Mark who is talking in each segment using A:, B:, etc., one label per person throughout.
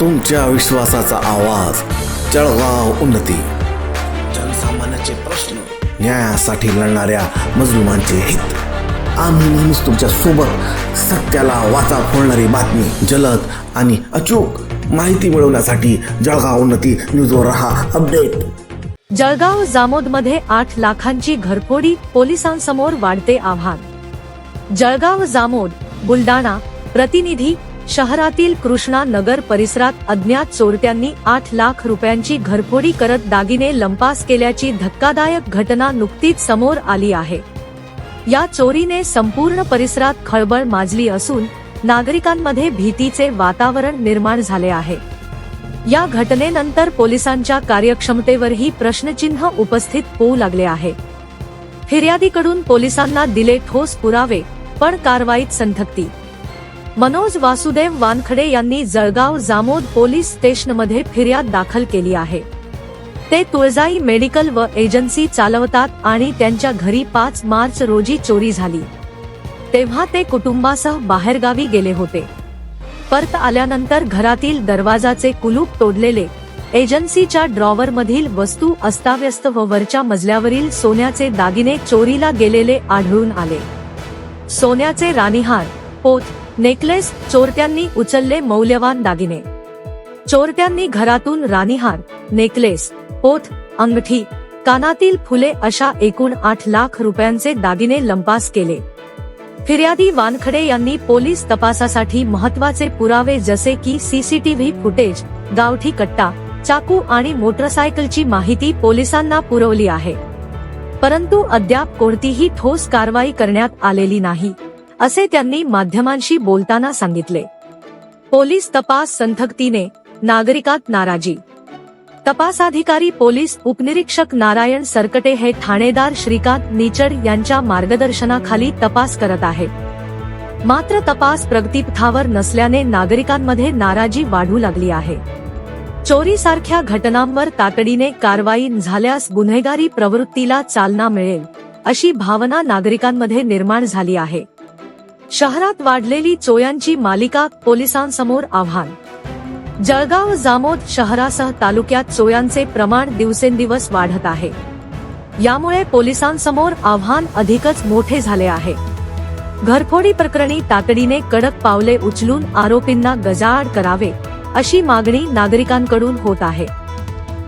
A: तुमच्या विश्वासाचा आवाज. जळगाव उन्नती. जनसामान्याचे प्रश्न न्यायासाठी लढणाऱ्या मजलुमांचे हित. आम्ही नेहमीच तुमच्यासोबत सत्याला वाचा फोडणारी बातमी जलद आणि अचूक माहिती मिळवण्यासाठी जळगाव उन्नती न्यूजवर रहा अपडेट.
B: जळगाव जामोदमध्ये आठ लाखांची घरफोडी पोलिसांसमोर वाढते आव्हान. जळगाव जामोद बुलडाणा प्रतिनिधी शहरातील कृष्णा नगर परिसरात अज्ञात चोरट्यांनी आठ लाख रुपयांची घरफोडी करत दागिने लंपास केल्याची धक्कादायक घटना नुकतीच समोर आली आहे. या चोरीने संपूर्ण परिसरात खळबळ माजली असून नागरिकांमध्ये भीतीचे वातावरण निर्माण झाले आहे. या घटनेनंतर पोलिसांच्या कार्यक्षमतेवरही प्रश्नचिन्ह उपस्थित होऊ लागले आहे. फिर्यादीकडून पोलिसांना दिले ठोस पुरावे पण कारवाईत संथक्ती मनोज वासुदेव वानखडे यांनी जळगाव जामोद पोलीस स्टेशनमध्ये फिर्याद दाखल केली आहे. ते तुळजाई मेडिकल व एजन्सी चालवतात आणि त्यांच्या घरी पाच मार्च रोजी चोरी झाली. तेव्हा ते कुटुंबासह बाहेरगावी गेले होते. परत आल्यानंतर घरातील दरवाजाचे कुलूप तोडलेले एजन्सीच्या ड्रॉवर मधील वस्तू अस्ताव्यस्त व वरच्या मजल्यावरील सोन्याचे दागिने चोरीला गेलेले आढळून आले. सोन्याचे राणीहार पोत नेकलेस चोरट्यांनी उचलले मौल्यवान दागिने. चोरट्यांनी घरातून राणीहार नेकलेस पोथ अंगठी कानातील फुले अशा एकूण आठ लाख रुपयांचे दागिने लंपास केले. फिर्यादी वानखडे यांनी पोलीस तपासासाठी महत्त्वाचे पुरावे जसे की सीसीटीव्ही फुटेज गावठी कट्टा चाकू आणि मोटरसायकलची माहिती पोलिसांना पुरवली आहे. परंतु अद्याप कोणतीही ठोस कारवाई करण्यात आलेली नाही. असे त्यांनी माध्यमांशी बोलताना सांगितले. पोलीस तपास संथक्तीने नागरिकात नाराजी. तपासाधिकारी पोलीस उपनिरीक्षक नारायण सरकटे हे ठाणेदार श्रीकांत निचड यांच्या मार्गदर्शनाखाली तपास करत आहेत. मात्र तपास प्रगतीपथावर नसल्याने नागरिकांमध्ये नाराजी वाढू लागली आहे. चोरीसारख्या घटनांवर तातडीने कारवाई झाल्यास गुन्हेगारी प्रवृत्तीला चालना मिळेल अशी भावना नागरिकांमध्ये निर्माण झाली आहे. शहरात वाढलेली चोयांची मालिका पोलिसांसमोर आव्हान. जळगाव जामोद शहरासह तालुक्यात चोयांचे प्रमाण दिवसेंदिवस वाढत आहे. यामुळे पोलिसांसमोर आव्हान अधिकच मोठे झाले आहे. घरफोडी प्रकरणी तातडीने कडक पावले उचलून आरोपींना गजाआड करावे अशी मागणी नागरिकांकडून होत आहे.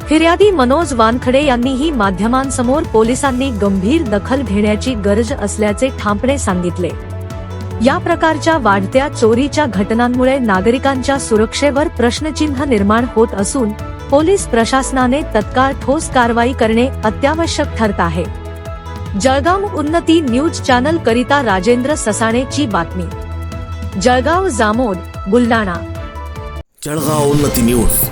B: फिर्यादी मनोज वानखडे यांनीही माध्यमांसमोर पोलिसांनी गंभीर दखल घेण्याची गरज असल्याचे ठामपणे सांगितले. या प्रकारच्या वाढत्या चोरीच्या घटनांमुळे नागरिकांच्या सुरक्षेवर प्रश्नचिन्ह निर्माण होत असून पोलीस प्रशासनाने तत्काळ ठोस कारवाई करणे अत्यावश्यक ठरत आहे. जळगाव उन्नती न्यूज चॅनल करिता राजेंद्र ससाणे ची बातमी. जळगाव जामोद बुलडाणा
A: जळगाव उन्नती न्यूज.